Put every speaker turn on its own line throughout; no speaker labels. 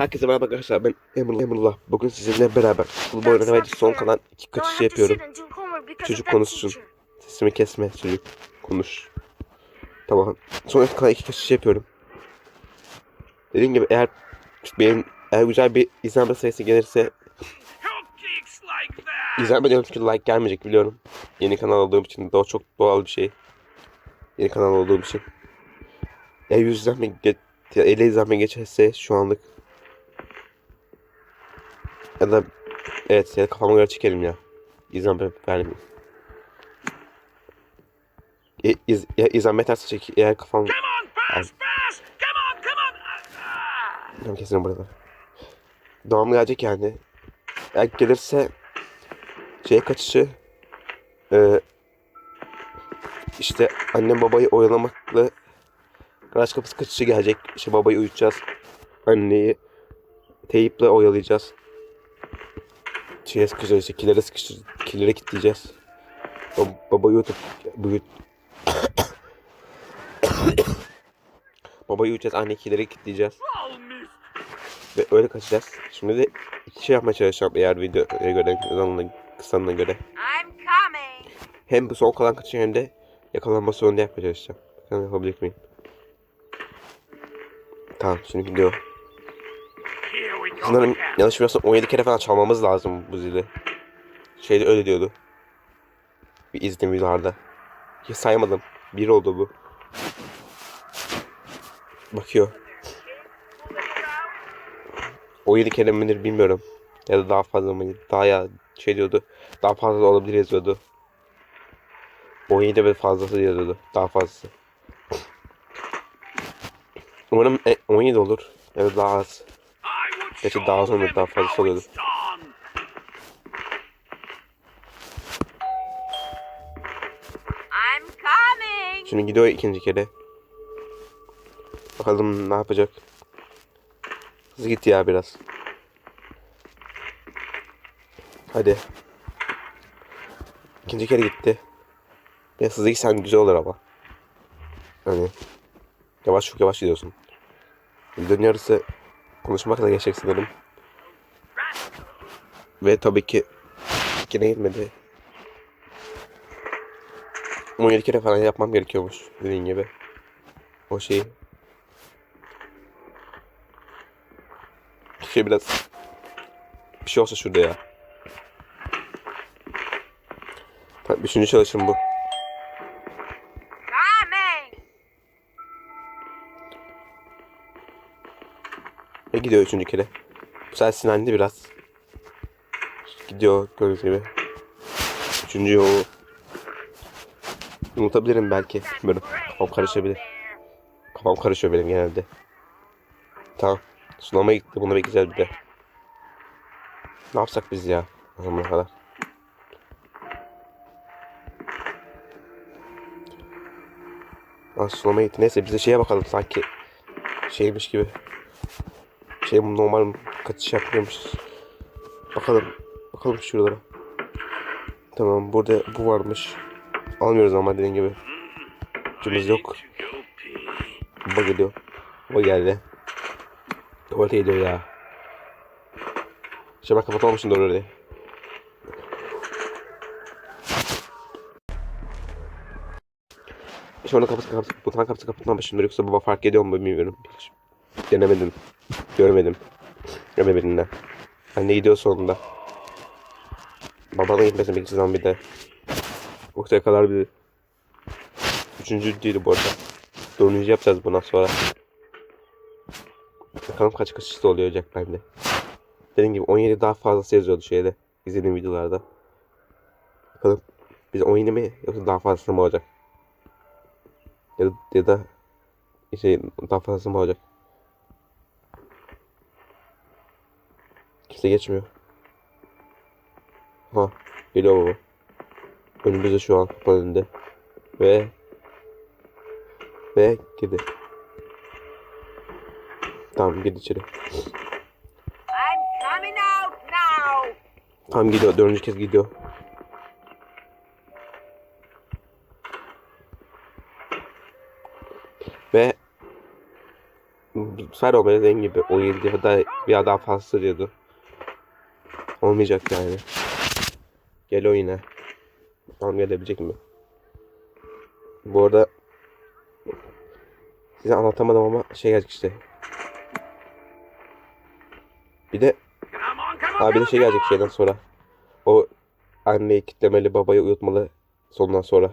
Herkese merhaba arkadaşlar ben Emrullah. Bugün sizinle beraber futbol oynamaya son kalan iki kaçışı yapıyorum. Çocuk konuşsun. Sesimi kesme çocuk. Konuş. Tamam. Son kalan iki kaçışı yapıyorum. Dediğim gibi eğer benim eğer güzel bir izlenme sayısı gelirse izlenme diyorum çünkü like gelmeyecek biliyorum. Yeni kanal olduğum için daha çok doğal bir şey. Yeni kanal olduğum için. Eğer 100 izlenme ge- ya 50 izlenme geçerse şu anlık ya da evet ya kafama göre çekelim ya. İzlenme vermeyeyim. E, iz, ya izlenme tersi çek eğer kafam
Come on, pass, pass! Come on, come on!
Tamam kesin burada. Devamlı gelecek yani. Eğer gelirse şey kaçışı e, işte annem babayı oyalamakla garaj kapısı kaçışı gelecek. İşte babayı uyutacağız. Anneyi teyiple oyalayacağız. Şeye sıkıştıracağız. işte kilere sıkıştıracağız. Kilere kilitleyeceğiz. Bab babayı uyutup uyut babayı uyutacağız. Anneyi kilere kilitleyeceğiz. Ve öyle kaçacağız. Şimdi de iki şey yapmaya çalışacağım eğer videoya göre, kısalına, kısalına göre. Hem bu son kalan kaçışı hem de yakalanma sonunda yapmaya çalışacağım. Bakalım yapabilecek miyim? Tamam şimdi gidiyor. Sanırım yanlış bilmiyorsam 17 kere falan çalmamız lazım bu zili. Şeyde öyle diyordu. Bir izledim videolarda. Hiç saymadım. Bir oldu bu. Bakıyor. 17 kere midir bilmiyorum. Ya da daha fazla mı? Daha ya şey diyordu. Daha fazla da olabilir yazıyordu. 17 ve fazlası yazıyordu. Daha fazlası. Umarım e, 17 olur. Ya da daha az. Gerçi daha sonra daha fazla
how
oluyordu. Şimdi gidiyor ikinci kere. Bakalım ne yapacak. Hızlı git ya biraz. Hadi. İkinci kere gitti. Biraz hızlı gitsen güzel olur ama. Hani yavaş çok yavaş gidiyorsun. Videonun yarısı konuşmakla geçecek sanırım. Ve tabii ki yine gitmedi. 17 kere falan yapmam gerekiyormuş dediğin gibi. O şeyi. Şey biraz bir şey olsa şurada ya. Üçüncü çalışım bu. Gidiyor üçüncü kere. Bu sefer sinirlendi biraz. Gidiyor gördüğünüz gibi. Üçüncü yolu. Unutabilirim belki. Böyle kafam karışabilir. Kafam karışıyor benim genelde. Tamam. Sunama gitti. Bunu bekleyeceğiz bir de. Ne yapsak biz ya? O kadar. Aa, sunama gitti. Neyse biz de şeye bakalım sanki şeymiş gibi. Şey normal kaçış yapıyormuşuz. Bakalım. Bakalım şuralara. Tamam burada bu varmış. Almıyoruz ama dediğin gibi. Cümlemiz yok. Baba geliyor. Baba geldi. Tuvalete gidiyor ya. İşte ben kapatmamışım doğru orayı. İşte onun kapısı kapısı kapısı kapısı kapatmamışımdır yoksa baba fark ediyor mu bilmiyorum. Hiç denemedim. Görmedim. Görmedim de. Anne gidiyor sonunda. Babana gitmesin bir zaman bir de. Ortaya kadar bir Üçüncü değil bu arada. Dördüncü yapacağız bundan sonra. Bakalım kaç kaçışta oluyor olacak bende. Dediğim gibi 17 daha fazlası yazıyordu şeyde. izlediğim videolarda. Bakalım biz 17 mi yoksa daha fazlası mı olacak? Ya ya da şey daha fazlası mı olacak? Kimse geçmiyor. Ha geliyor baba. Önümüzde şu an kapı önünde. Ve ve girdi. Tamam gir içeri.
I'm coming out now.
Tam gidiyor. Dördüncü kez gidiyor. Ve sefer olmadı dediğim gibi o yedi ya da bir daha fazla diyordu. Olmayacak yani. Gel o yine. Gelebilecek mi? Bu arada size anlatamadım ama şey gelecek işte. Bir de Abi de şey gelecek şeyden sonra. O anneyi kitlemeli, babayı uyutmalı sonundan sonra.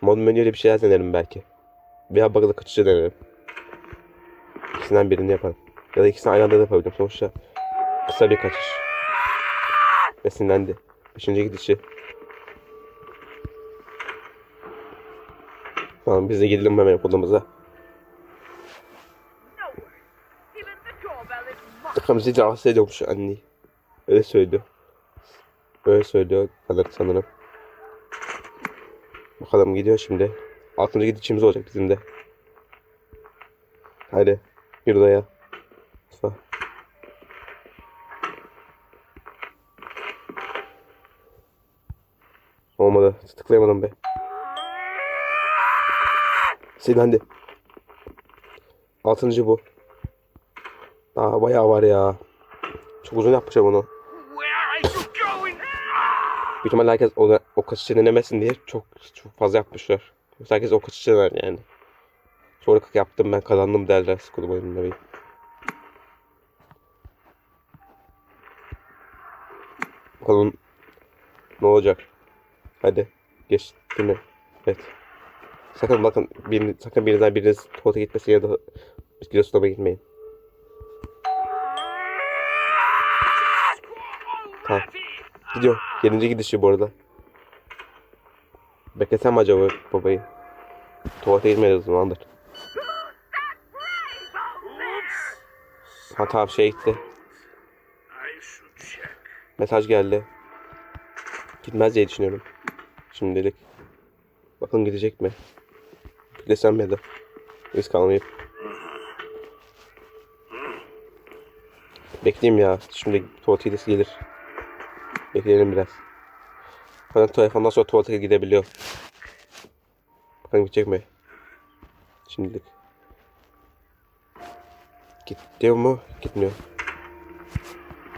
Mod menüyle bir şeyler denerim belki. Veya bug'lı kaçıcı denerim. İkisinden birini yaparım. Ya da ikisini aynı anda da yapabilirim. Sonuçta kısa bir kaçış. Ve sinirlendi. Beşinci gidişi. Tamam biz de gidelim hemen okulumuza. Bizi rahatsız ediyormuş anneyi. Öyle söylüyor. Öyle söylüyor sanır, sanırım. Bakalım gidiyor şimdi. Altıncı gidişimiz olacak bizim de. Hadi. Yürü daya. Olmadı. Tıklayamadım be. Sinirlendi. Altıncı bu. Daha bayağı var ya. Çok uzun
you going?
Büyük ihtimalle herkes o, o kaçışı denemesin diye çok çok fazla yapmışlar. Yoksa herkes o kaçışı dener yani. Sonra yaptım ben kazandım derler Skull oyununda bir. Bakalım ne olacak. Hadi geç mi? Evet. Sakın bakın birini, sakın birinizden biriniz tuvalete gitmesin ya da bisiklet sınava gitmeyin. Tamam. Gidiyor. Gelince gidişi bu arada. Beklesem acaba babayı? Tuvalete gitmedi o zamandır. Ha tamam şey gitti. Mesaj geldi. Gitmez diye düşünüyorum. Şimdilik. Bakın gidecek mi? Beklesem ya da. Risk almayıp. Bekleyeyim ya. Şimdi tuvalet gidesi gelir. Bekleyelim biraz. Zaten telefondan sonra tuvalete gidebiliyor. Bakalım gidecek mi? Şimdilik. Gidiyor mu? Gitmiyor.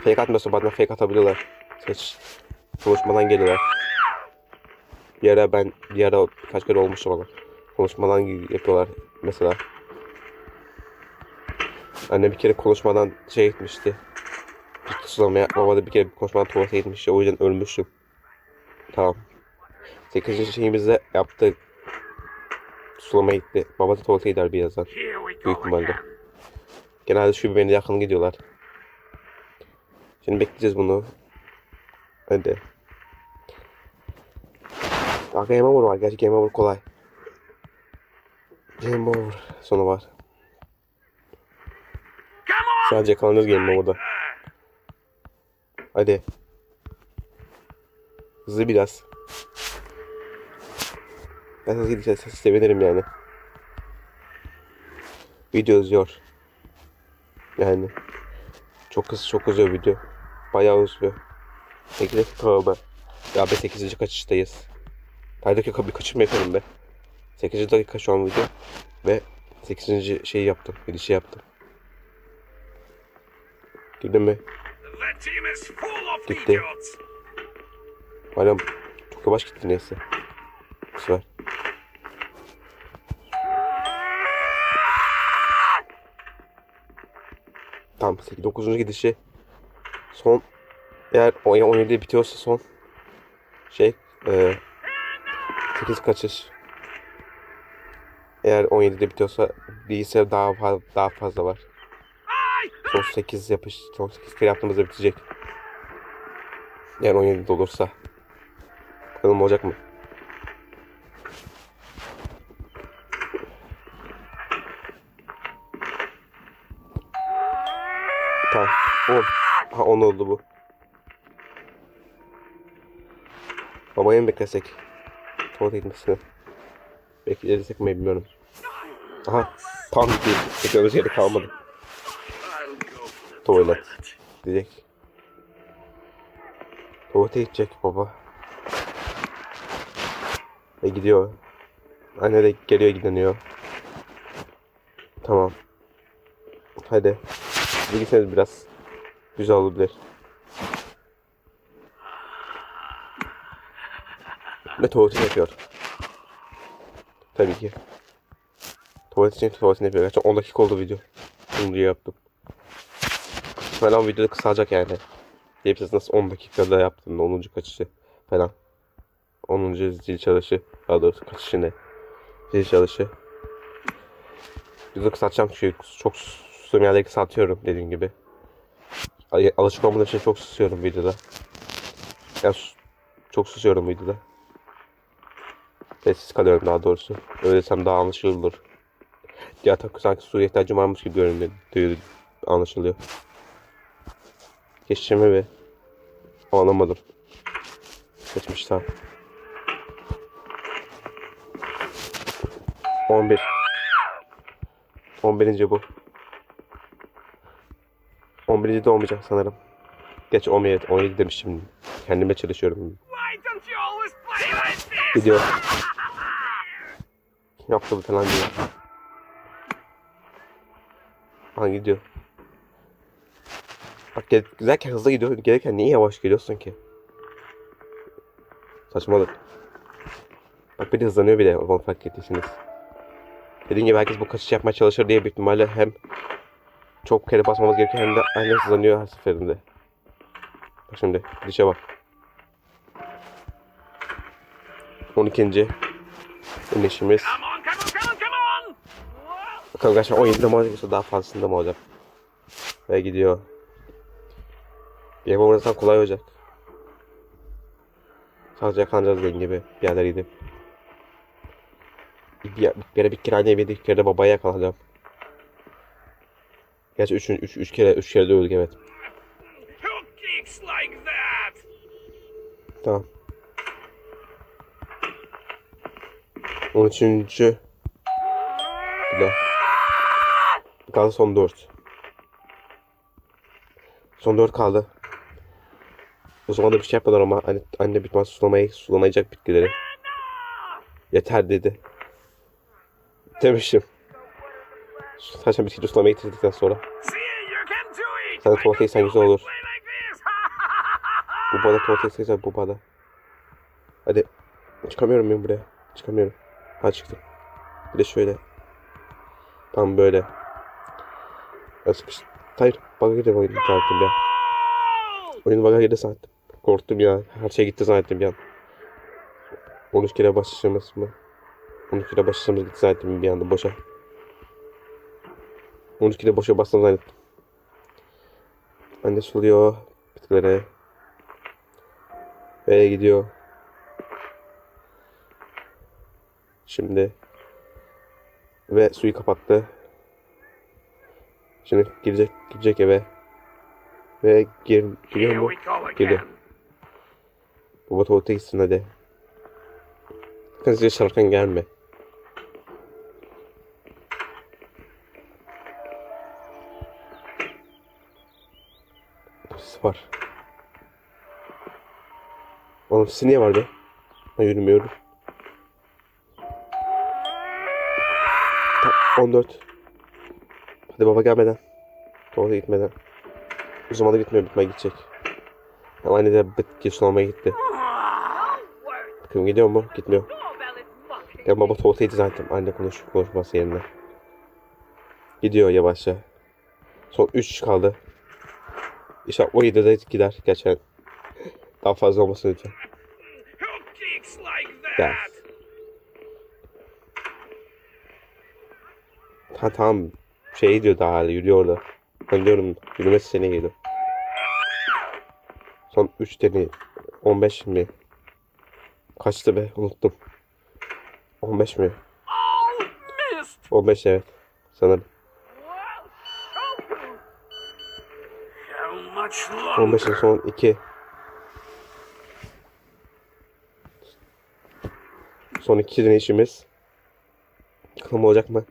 Fake atmıyorsa bazen fake atabiliyorlar. Seç. Konuşmadan geliyorlar. Bir ara ben bir ara birkaç kere olmuştu bana. Konuşmadan yapıyorlar mesela. Anne bir kere konuşmadan şey. Ciddi sulamaya baba da bir kere konuşmadan tuvalete gitmişti. O yüzden ölmüştüm. Tamam. 8. şeyimizde yaptık. Sulamaya gitti. Baba da tuvalete gider birazdan. Büyük ihtimalle. Genelde şu birbirine yakın gidiyorlar. Şimdi bekleyeceğiz bunu. Hadi. Aa, Game Over var. Gerçi Game Over kolay. Game Over sonu var. Sadece kalanız Game Over'da. Hadi. Hızlı biraz. Ben hızlı gideceğiz. Sevinirim yani. Video uzuyor. Yani. Çok hızlı çok uzuyor video. Bayağı uzuyor. 8 dakika oldu. Ya be 8. kaçıştayız. Her dakika bir kaçırma yapıyorum be. 8. dakika şu an video. Ve 8. şeyi yaptım. Gidişi yaptım. Girdin mi? Gitti. Bayram çok yavaş gitti neyse. Sefer. Tamam 8 9. gidişi. Son eğer o 17 bitiyorsa son şey e, 8 kaçış. Eğer 17'de bitiyorsa değilse daha fa- daha fazla var. Son 8 yapış, son 8 kere yaptığımızda bitecek. Eğer 17'de olursa. Bakalım olacak mı? Tamam. 10. Ha 10 oldu bu. Babayı mı beklesek? Tuvalete gitmesini. Bekleyecek mi bilmiyorum. Aha. Tam değil. Beklememiz yeri kalmadı. Tuvalet. Diyecek. Tuvalete gidecek baba. E gidiyor. Anne de geliyor gideniyor. Tamam. Hadi. Gitseniz biraz. Güzel olabilir. Ve tuvaletini yapıyor. Tabii ki. Tuvalet için tuvaletini yapıyor. Gerçekten 10 dakika oldu video. Bunu diye yaptım. Falan videoda kısalacak yani. Siz nasıl 10 dakikada yaptın 10. kaçışı falan. 10. zil çalışı. Daha doğrusu kaçışı ne? Zil çalışı. Videoda kısaltacağım çünkü çok sustuğum yerleri kısaltıyorum dediğim gibi. Al- Alışık olmadığım için çok susuyorum videoda. Ya sus- çok susuyorum videoda. Sessiz kalıyorum daha doğrusu. Öyle desem daha anlaşılır. Diğer takı sanki suya ihtiyacım varmış gibi görünüyor. Anlaşılıyor. Geçişimi ve anlamadım. Geçmiş tamam. 11 11. bu. 11. de olmayacak sanırım. Geç 17, 17 demişim. Kendime çalışıyorum. Gidiyor. Kim yaptı bu falan diyor. Ha gidiyor. Bak gel, giderken hızlı gidiyor. Gelirken niye yavaş geliyorsun ki? Saçmalık. Bak bir de hızlanıyor bile onu fark ettiyseniz. Dediğim gibi herkes bu kaçış yapmaya çalışır diye büyük ihtimalle hem çok kere basmamız gerekiyor hem de aynı hızlanıyor her seferinde. Bak şimdi gidişe bak. 12. inişimiz.
Come on, come on, come on, come on!
Bakalım gerçekten 17'de mi olacak yoksa daha fazlasında mı olacak? Ve gidiyor. Yapamazsan kolay olacak. Sadece yakalanacağız dediğim gibi bir yerlere gidip. Bir, bir, bir kere bir kere anneye bir, bir kere de babaya yakalanacağım. Gerçi üç, üç, üç kere üç kere de öldük evet. Tamam. 13. Bir daha. Kaldı son 4. Son 4 kaldı. O zaman da bir şey yapmadılar ama anne, anne bitmez sulamayı sulamayacak bitkileri. Yeter dedi. Demiştim. Saçma bitkileri sulamayı bitirdikten sonra. Sen tuvalete
you
güzel olur. Bu bana tuvalete gitseysen bu bana. Hadi. Çıkamıyorum ben buraya. Çıkamıyorum. Ha çıktım. Bir de şöyle. Tam böyle. Ya sıkış. Hayır. Bug'a girdi oyun zannettim ya. Oyun bug'a girdi zannettim. Korktum ya. Her şey gitti zannettim an. 13 kere başlaması mı? 13 kere başlaması gitti zannettim bir anda boşa. 13 kere boşa bastım zannettim. Anne suluyor bitkilere. Ve gidiyor. Şimdi ve suyu kapattı. Şimdi girecek girecek eve. Ve gir, giriyor mu? Girdi. Baba tuvalete gitsin hadi. Size şarkın gelme. Polis var. Oğlum sizi niye var be? Ben yürümüyorum. Ta- 14. Hadi baba gelmeden. Tuvalete gitmeden. O zaman da gitmiyor bitmeye gidecek. Ama anne de bitki sulamaya gitti. Bakın gidiyor mu? Gitmiyor. Ya baba tuvaleteydi zaten. Anne konuş konuşması yerine. Gidiyor yavaşça. Son 3 kaldı. İnşallah 17'de de gider geçen. Daha fazla olmasın lütfen. Ya. Ha tamam. Şey diyor daha hala yürüyor orada. Ben diyorum yürümesi sene geliyor. Son 3 tane 15 mi? Kaçtı be unuttum. 15 mi?
Oh, missed!
15 evet. Sanırım.
Well, show you.
How much longer?
15'in son 2. Son 2 deneyişimiz. Bakalım olacak mı?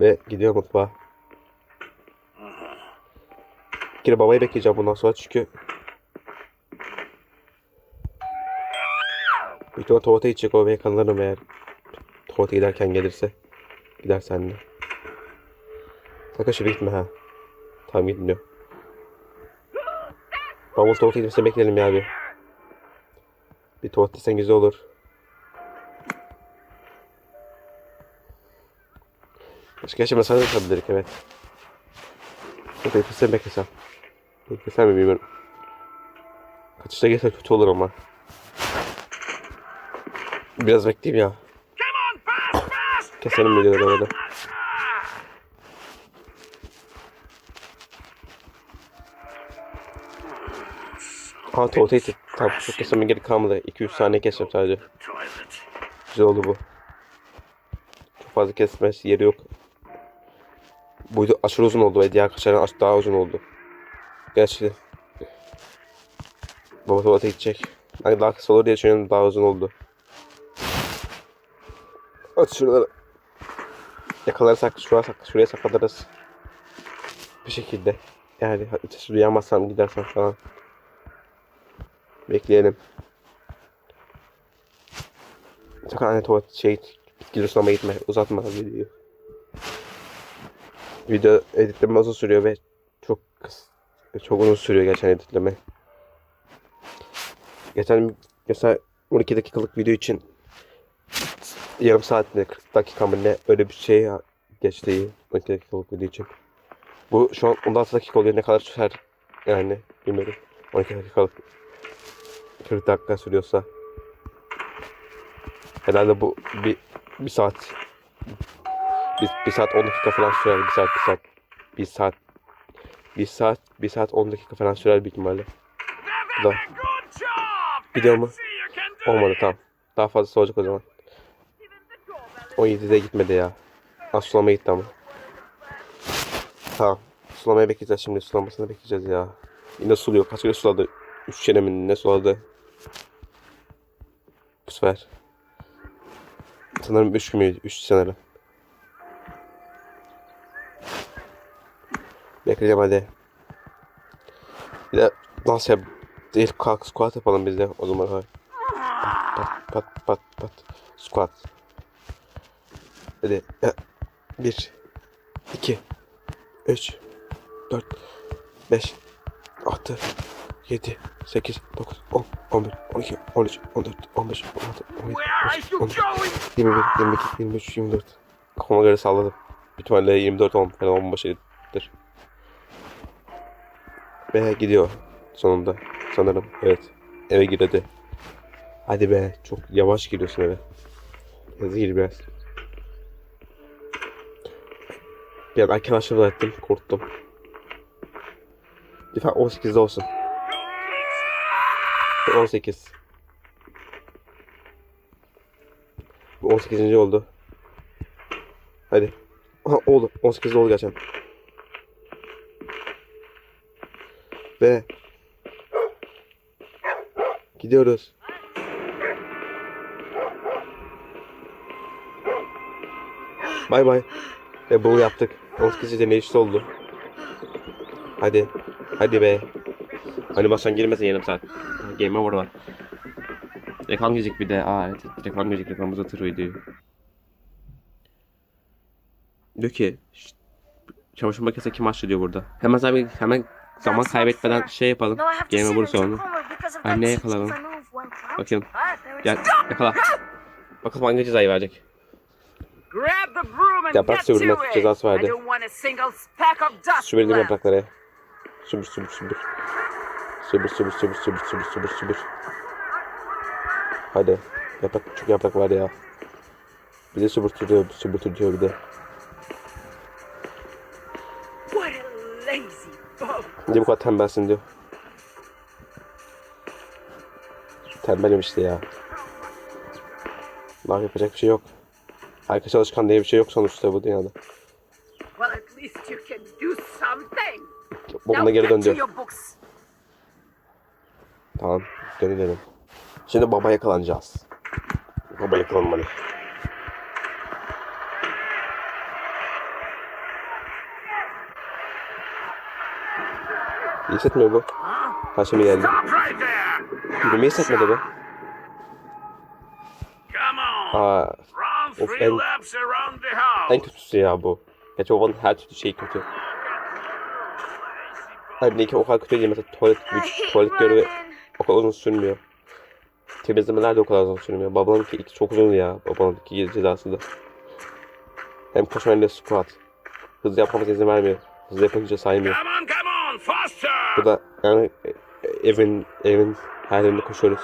Ve gidiyor mutfağa. Kere babayı bekleyeceğim bundan sonra çünkü Büyük ihtimal tuvalete gidecek o ve yakalanırım eğer tuvalete giderken gelirse. Gider seninle. Sakın şuraya gitme ha. Tamam gitmiyor. Bavul tuvalete gitmesini bekleyelim ya bir. Bir tuvalet desen güzel olur. Mesajı da atabilirik evet. Yok beklesem beklesem. Beklesem mi bilmiyorum. Kaçışta gelse kötü olur ama. Biraz bekleyeyim ya. Keselim videoları orada. Ha tuvalete. Tamam çok keseme gerek kalmadı. 2-3 saniye keseceğim sadece. Güzel oldu bu. Çok fazla kesme yeri yok. Video aşırı uzun oldu ve diğer kaçların aş- daha uzun oldu. Gerçi Baba tuvalete gidecek. Hani daha kısa olur diye düşünüyorum daha uzun oldu. Aç şuraları. Yakalarsak şuraya, sak şuraya saklarız. Bir şekilde. Yani hiç duyamazsam gidersem falan. Bekleyelim. Sakın anne tuvalet şey bitkili sulama gitme. Uzatma videoyu. Video editleme uzun sürüyor ve çok çok uzun sürüyor geçen editleme. Geçen mesela 12 dakikalık video için yarım saat mi 40 dakika mı ne öyle bir şey geçti 12 dakikalık video için. Bu şu an 16 dakika oluyor ne kadar sürer yani bilmiyorum. 12 dakikalık 40 dakika sürüyorsa herhalde bu bir, bir saat bir, bir saat 10 dakika falan sürer bir saat bir saat bir saat bir saat bir saat 10 dakika falan sürer büyük ihtimalle.
Very,
Da. Gidiyor mu? Olmadı tamam. Daha fazlası olacak o zaman. 17'de gitmedi ya. Az sulamaya gitti ama. Tamam. Sulamaya bekleyeceğiz şimdi. Sulamasını bekleyeceğiz ya. Yine suluyor. Kaç kere suladı? 3 çene mi ne suladı? Bu sefer. Sanırım 3 müydü? 3 sanırım. Bekleyeceğim hadi. Bir de dans yap. Değil kalk squat yapalım biz de o zaman. Hadi. Pat pat pat pat. Squat. Hadi. 1 2 3 4 5 6 7 8 9 10 11 12 13 14 15 16 17
Where are
18
you
19
going?
21 22 23 24 Kafama göre salladım. Büyük ihtimalle 24 10 falan 15'dir. Ve gidiyor sonunda sanırım. Evet. Eve gir hadi. Be. Çok yavaş giriyorsun eve. Hızlı gir biraz. Bir an erken aşırı ettim. Korktum. Lütfen 18'de olsun. 18. Bu 18. oldu. Hadi. Oldu. 18 oldu gerçekten. Ve gidiyoruz. Bay bay. Ve bunu yaptık. 18 deney işte oldu. Hadi. Hadi be. Animasyon girmesin yarım saat. Game over var. Reklam gelecek bir de. Aa evet. Reklam gelecek. Reklam uzatır videoyu. Diyor ki "Şşt, çamaşır makinesi kim açtı diyor burada. Hemen hemen zaman kaybetmeden şey yapalım. Game over sonra.
teacher
yakalalım.
is
Gel yakala. Bakalım hangi cezayı verecek. Yaprak
it.
cezası verdi. Süpürdüm yaprakları. Süpür süpür süpür. Süpür süpür süpür süpür süpür süpür süpür. Hadi. Yaprak çok yaprak var ya. Bir de süpürtüyor, süpürtüyor bir de. Niye bu kadar tembelsin diyor. Tembelim işte ya. Daha yapacak bir şey yok. Herkes çalışkan diye bir şey yok sonuçta bu dünyada.
Well, at least you can do something.
Bokuna geri dön diyor. Tamam. Dönelim. Şimdi baba yakalanacağız. Baba yakalanmalı. İyi hissetmiyor bu. Şimdi geldi. Yürümeyi hissetmedi bu. Aa, Of, en- en kötüsü ya bu. Gerçi babanın her türlü şeyi kötü. Anneninki o kadar kötü değil. Mesela tuvalet, tuvalet görevi o kadar uzun sürmüyor. Temizlemeler de o kadar uzun sürmüyor. Babanınki iki çok uzun ya. Babanınki cezası da. Hem koşma hem de squat. Hızlı yapmamıza izin vermiyor. Hızlı yapınca saymıyor.
Come on, come on, faster!
Bu da yani evin evin her yerinde koşuyoruz.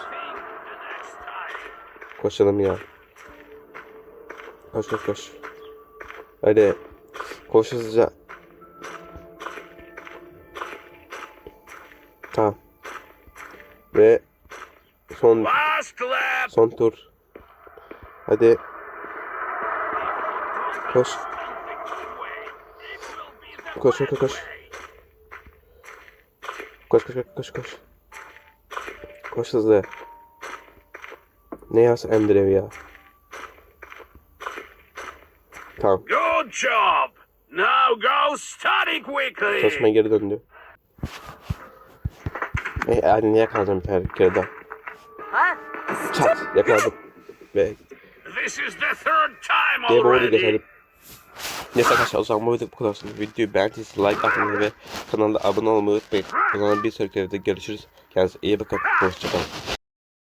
Koşalım ya. Koş koş koş. Hadi. Koş hızlıca. Tamam. Ve son son tur. Hadi. Koş. Koş koş koş koş. Koş koş koş koş hızlı. Ne yaz Andrew ya? Tamam.
Good job! Now go study quickly!
Çalışmaya geri döndü. E, yani tane bir kere daha.
Huh?
Çat yakaladım. Ve
This is the third time already!
Neyse arkadaşlar o zaman bu video bu kadar olsun. Videoyu beğendiyseniz like atmayı ve kanala abone olmayı unutmayın. O zaman bir sonraki videoda görüşürüz. Kendinize iyi bakın. Hoşçakalın.